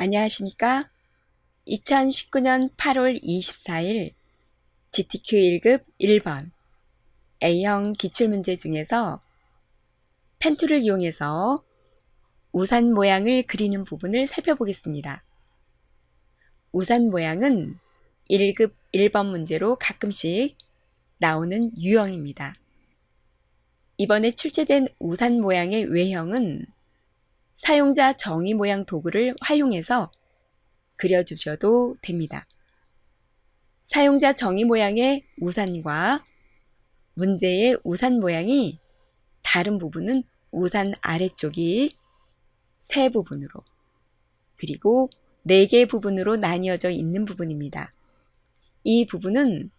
안녕하십니까? 2019년 8월 24일 GTQ 1급 1번 A형 기출문제 중에서 펜툴을 이용해서 우산 모양을 그리는 부분을 살펴보겠습니다. 우산 모양은 1급 1번 문제로 가끔씩 나오는 유형입니다. 이번에 출제된 우산 모양의 외형은 사용자 정의 모양 도구를 활용해서 그려주셔도 됩니다. 사용자 정의 모양의 우산과 문제의 우산 모양이 다른 부분은 우산 아래쪽이 세 부분으로 그리고 네 개 부분으로 나뉘어져 있는 부분입니다. 이 부분은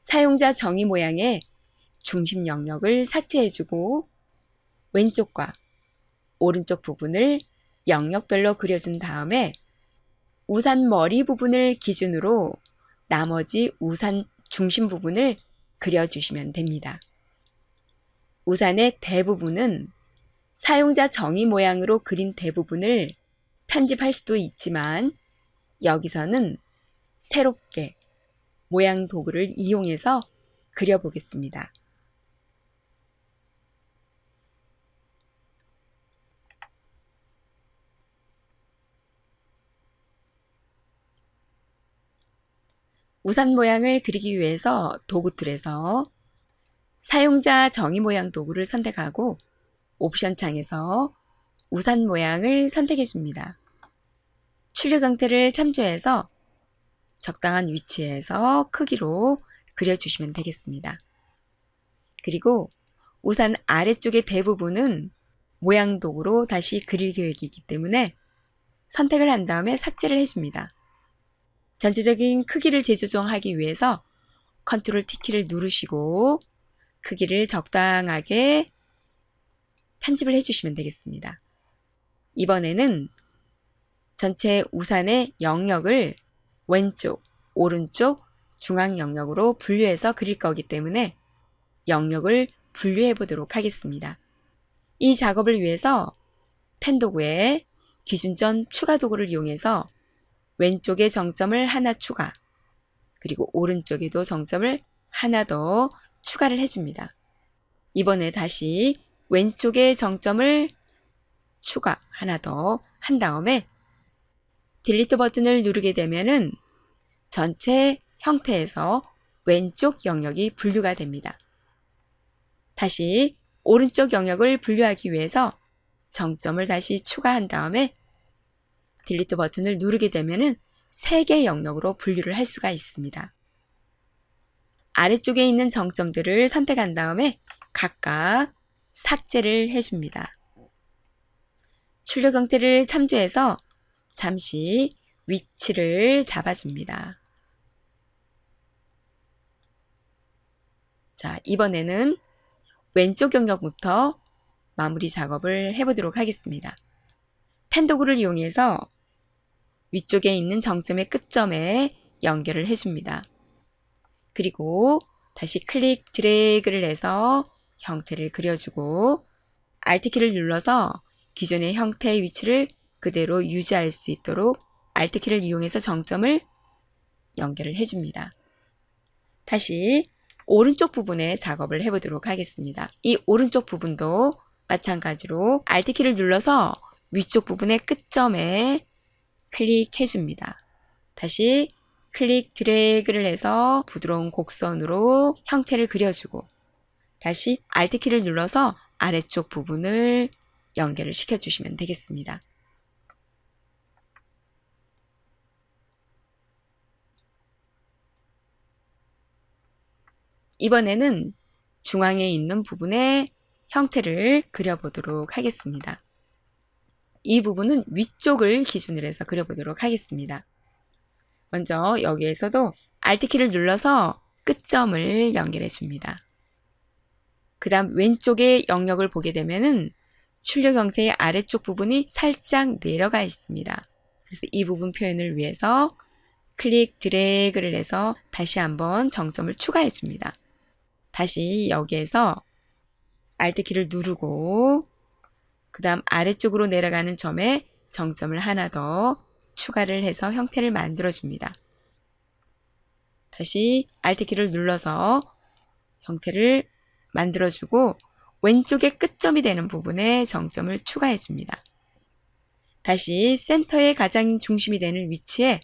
사용자 정의 모양의 중심 영역을 삭제해주고 왼쪽과 오른쪽 부분을 영역별로 그려준 다음에 우산 머리 부분을 기준으로 나머지 우산 중심 부분을 그려주시면 됩니다. 우산의 대부분은 사용자 정의 모양으로 그린 대부분을 편집할 수도 있지만 여기서는 새롭게 모양 도구를 이용해서 그려보겠습니다. 우산 모양을 그리기 위해서 도구 툴에서 사용자 정의 모양 도구를 선택하고 옵션 창에서 우산 모양을 선택해 줍니다. 출력 형태를 참조해서 적당한 위치에서 크기로 그려주시면 되겠습니다. 그리고 우산 아래쪽의 대부분은 모양 도구로 다시 그릴 계획이기 때문에 선택을 한 다음에 삭제를 해줍니다. 전체적인 크기를 재조정하기 위해서 컨트롤 T키를 누르시고 크기를 적당하게 편집을 해주시면 되겠습니다. 이번에는 전체 우산의 영역을 왼쪽, 오른쪽, 중앙 영역으로 분류해서 그릴 거기 때문에 영역을 분류해 보도록 하겠습니다. 이 작업을 위해서 펜 도구에 기준점 추가 도구를 이용해서 왼쪽에 정점을 하나 추가, 그리고 오른쪽에도 정점을 하나 더 추가를 해줍니다. 이번에 다시 왼쪽에 정점을 추가 하나 더 한 다음에 딜리트 버튼을 누르게 되면은 전체 형태에서 왼쪽 영역이 분류가 됩니다. 다시 오른쪽 영역을 분류하기 위해서 정점을 다시 추가한 다음에 딜리트 버튼을 누르게 되면은 세 개 영역으로 분류를 할 수가 있습니다. 아래쪽에 있는 정점들을 선택한 다음에 각각 삭제를 해줍니다. 출력 형태를 참조해서 잠시 위치를 잡아줍니다. 자, 이번에는 왼쪽 영역부터 마무리 작업을 해보도록 하겠습니다. 펜 도구를 이용해서 위쪽에 있는 정점의 끝점에 연결을 해줍니다. 그리고 다시 클릭 드래그를 해서 형태를 그려주고 Alt키를 눌러서 기존의 형태의 위치를 그대로 유지할 수 있도록 Alt키를 이용해서 정점을 연결을 해줍니다. 다시 오른쪽 부분에 작업을 해보도록 하겠습니다. 이 오른쪽 부분도 마찬가지로 Alt키를 눌러서 위쪽 부분의 끝점에 클릭해 줍니다. 다시 클릭 드래그를 해서 부드러운 곡선으로 형태를 그려주고 다시 Alt키를 눌러서 아래쪽 부분을 연결을 시켜주시면 되겠습니다. 이번에는 중앙에 있는 부분의 형태를 그려보도록 하겠습니다. 이 부분은 위쪽을 기준으로 해서 그려보도록 하겠습니다. 먼저 여기에서도 Alt키를 눌러서 끝점을 연결해 줍니다. 그 다음 왼쪽의 영역을 보게 되면은 출력 형태의 아래쪽 부분이 살짝 내려가 있습니다. 그래서 이 부분 표현을 위해서 클릭 드래그를 해서 다시 한번 정점을 추가해 줍니다. 다시 여기에서 Alt키를 누르고 그 다음 아래쪽으로 내려가는 점에 정점을 하나 더 추가를 해서 형태를 만들어줍니다. 다시 Alt키를 눌러서 형태를 만들어주고 왼쪽에 끝점이 되는 부분에 정점을 추가해줍니다. 다시 센터의 가장 중심이 되는 위치에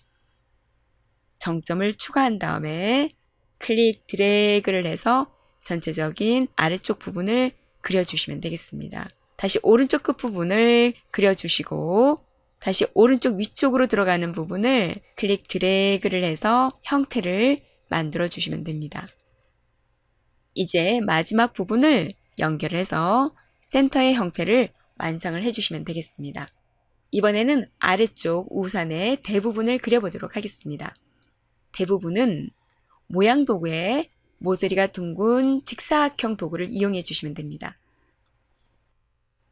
정점을 추가한 다음에 클릭 드래그를 해서 전체적인 아래쪽 부분을 그려주시면 되겠습니다. 다시 오른쪽 끝 부분을 그려주시고 다시 오른쪽 위쪽으로 들어가는 부분을 클릭 드래그를 해서 형태를 만들어 주시면 됩니다. 이제 마지막 부분을 연결해서 센터의 형태를 완성을 해주시면 되겠습니다. 이번에는 아래쪽 우산의 대부분을 그려보도록 하겠습니다. 대부분은 모양 도구에 모서리가 둥근 직사각형 도구를 이용해 주시면 됩니다.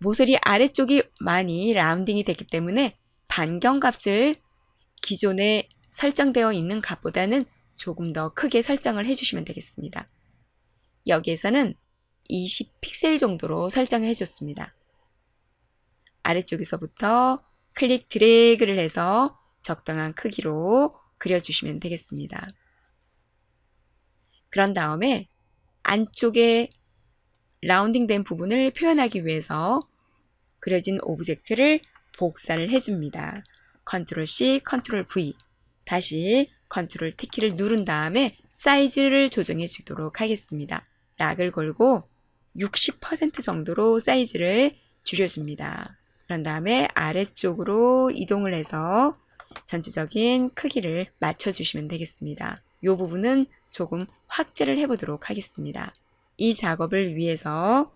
모서리 아래쪽이 많이 라운딩이 되기 때문에 반경값을 기존에 설정되어 있는 값보다는 조금 더 크게 설정을 해주시면 되겠습니다. 여기에서는 20픽셀 정도로 설정을 해줬습니다. 아래쪽에서부터 클릭 드래그를 해서 적당한 크기로 그려주시면 되겠습니다. 그런 다음에 안쪽에 라운딩된 부분을 표현하기 위해서 그려진 오브젝트를 복사를 해줍니다. 컨트롤 C, 컨트롤 V. 다시 컨트롤 T키를 누른 다음에 사이즈를 조정해 주도록 하겠습니다. 락을 걸고 60% 정도로 사이즈를 줄여줍니다. 그런 다음에 아래쪽으로 이동을 해서 전체적인 크기를 맞춰주시면 되겠습니다. 이 부분은 조금 확대를 해보도록 하겠습니다. 이 작업을 위해서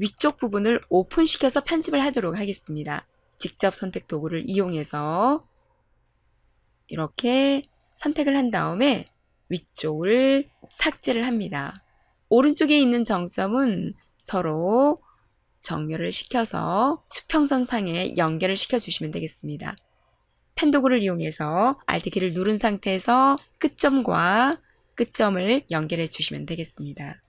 위쪽 부분을 오픈시켜서 편집을 하도록 하겠습니다. 직접 선택 도구를 이용해서 이렇게 선택을 한 다음에 위쪽을 삭제를 합니다. 오른쪽에 있는 정점은 서로 정렬을 시켜서 수평선 상에 연결을 시켜주시면 되겠습니다. 펜 도구를 이용해서 Alt키를 누른 상태에서 끝점과 끝점을 연결해 주시면 되겠습니다.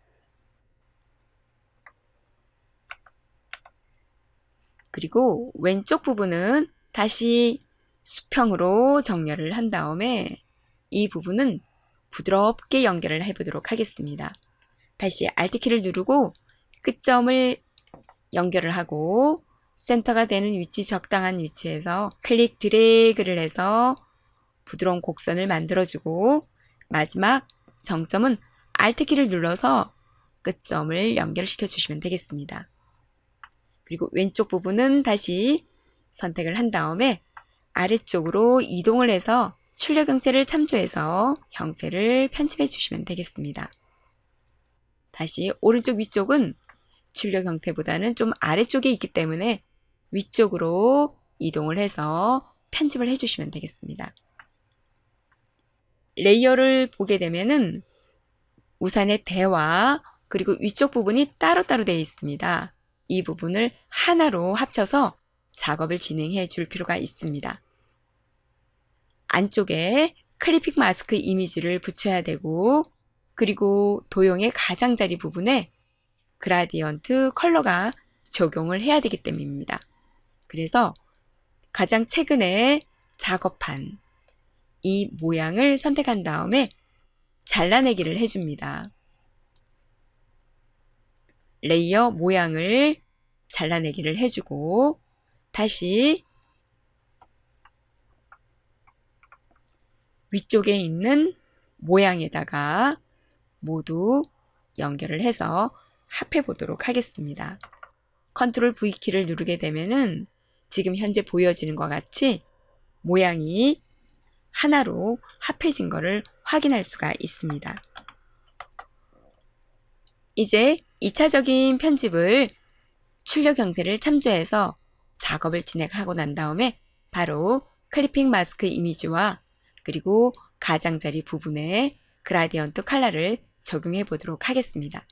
그리고 왼쪽 부분은 다시 수평으로 정렬을 한 다음에 이 부분은 부드럽게 연결을 해보도록 하겠습니다. 다시 Alt키를 누르고 끝점을 연결을 하고 센터가 되는 위치 적당한 위치에서 클릭 드래그를 해서 부드러운 곡선을 만들어주고 마지막 정점은 Alt키를 눌러서 끝점을 연결시켜 주시면 되겠습니다. 그리고 왼쪽 부분은 다시 선택을 한 다음에 아래쪽으로 이동을 해서 출력 형태를 참조해서 형태를 편집해 주시면 되겠습니다. 다시 오른쪽 위쪽은 출력 형태보다는 좀 아래쪽에 있기 때문에 위쪽으로 이동을 해서 편집을 해주시면 되겠습니다. 레이어를 보게 되면은 우산의 대와 그리고 위쪽 부분이 따로따로 되어 있습니다. 이 부분을 하나로 합쳐서 작업을 진행해 줄 필요가 있습니다. 안쪽에 클리핑 마스크 이미지를 붙여야 되고 그리고 도형의 가장자리 부분에 그라디언트 컬러가 적용을 해야 되기 때문입니다. 그래서 가장 최근에 작업한 이 모양을 선택한 다음에 잘라내기를 해줍니다. 레이어 모양을 잘라내기를 해주고 다시 위쪽에 있는 모양에다가 모두 연결을 해서 합해 보도록 하겠습니다. 컨트롤 V키를 누르게 되면은 지금 현재 보여지는 것 같이 모양이 하나로 합해진 것을 확인할 수가 있습니다. 이제 2차적인 편집을 출력 형태를 참조해서 작업을 진행하고 난 다음에 바로 클리핑 마스크 이미지와 그리고 가장자리 부분에 그라디언트 컬러를 적용해 보도록 하겠습니다.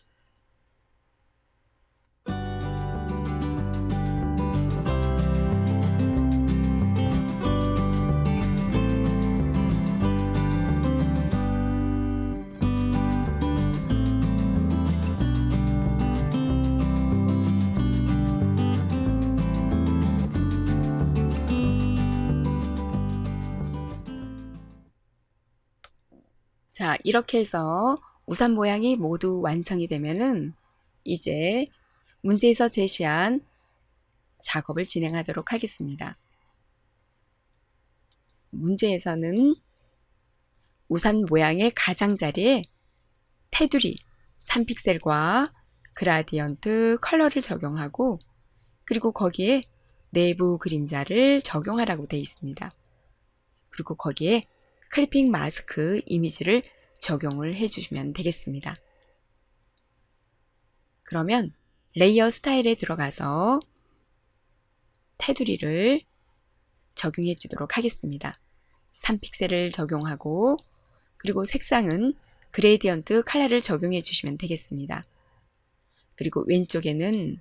자, 이렇게 해서 우산 모양이 모두 완성이 되면은 이제 문제에서 제시한 작업을 진행하도록 하겠습니다. 문제에서는 우산 모양의 가장자리에 테두리 3픽셀과 그라디언트 컬러를 적용하고 그리고 거기에 내부 그림자를 적용하라고 되어 있습니다. 그리고 거기에 클리핑 마스크 이미지를 적용을 해주시면 되겠습니다. 그러면 레이어 스타일에 들어가서 테두리를 적용해 주도록 하겠습니다. 3픽셀을 적용하고 그리고 색상은 그레디언트 컬러를 적용해 주시면 되겠습니다. 그리고 왼쪽에는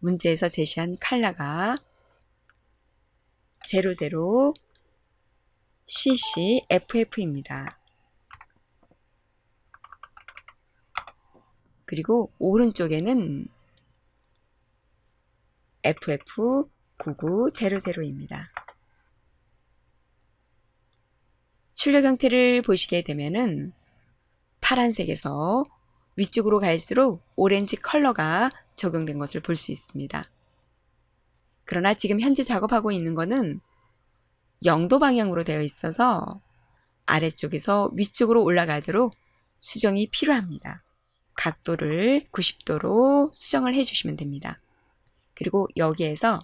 문제에서 제시한 컬러가 00 CC FF입니다. 그리고 오른쪽에는 FF9900입니다. 출력 형태를 보시게 되면은 파란색에서 위쪽으로 갈수록 오렌지 컬러가 적용된 것을 볼 수 있습니다. 그러나 지금 현재 작업하고 있는 것은 영도 방향으로 되어 있어서 아래쪽에서 위쪽으로 올라가도록 수정이 필요합니다. 각도를 90도로 수정을 해주시면 됩니다. 그리고 여기에서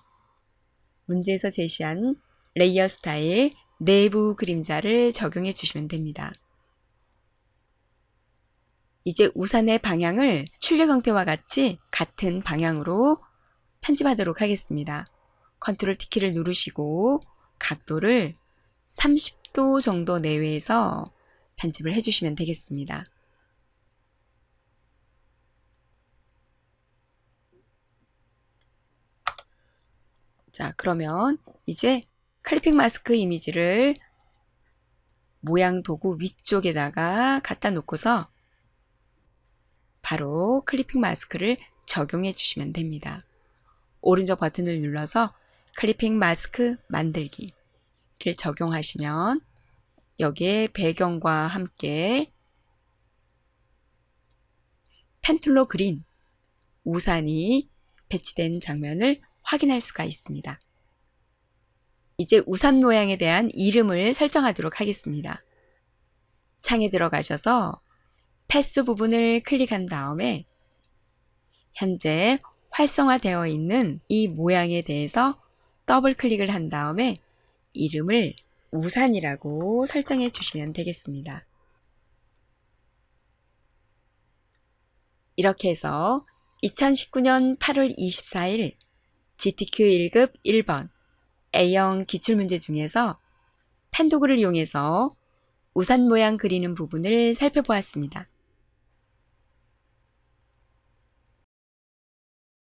문제에서 제시한 레이어 스타일 내부 그림자를 적용해 주시면 됩니다. 이제 우산의 방향을 출력 형태와 같이 같은 방향으로 편집하도록 하겠습니다. 컨트롤 T키를 누르시고 각도를 30도 정도 내외에서 편집을 해주시면 되겠습니다. 자, 그러면 이제 클리핑 마스크 이미지를 모양 도구 위쪽에다가 갖다 놓고서 바로 클리핑 마스크를 적용해 주시면 됩니다. 오른쪽 버튼을 눌러서 클리핑 마스크 만들기를 적용하시면 여기에 배경과 함께 펜툴로 그린 우산이 배치된 장면을 확인할 수가 있습니다. 이제 우산 모양에 대한 이름을 설정하도록 하겠습니다. 창에 들어가셔서 패스 부분을 클릭한 다음에 현재 활성화되어 있는 이 모양에 대해서 더블 클릭을 한 다음에 이름을 우산이라고 설정해 주시면 되겠습니다. 이렇게 해서 2019년 8월 24일 GTQ 1급 1번 A형 기출문제 중에서 펜도그를 이용해서 우산 모양 그리는 부분을 살펴보았습니다.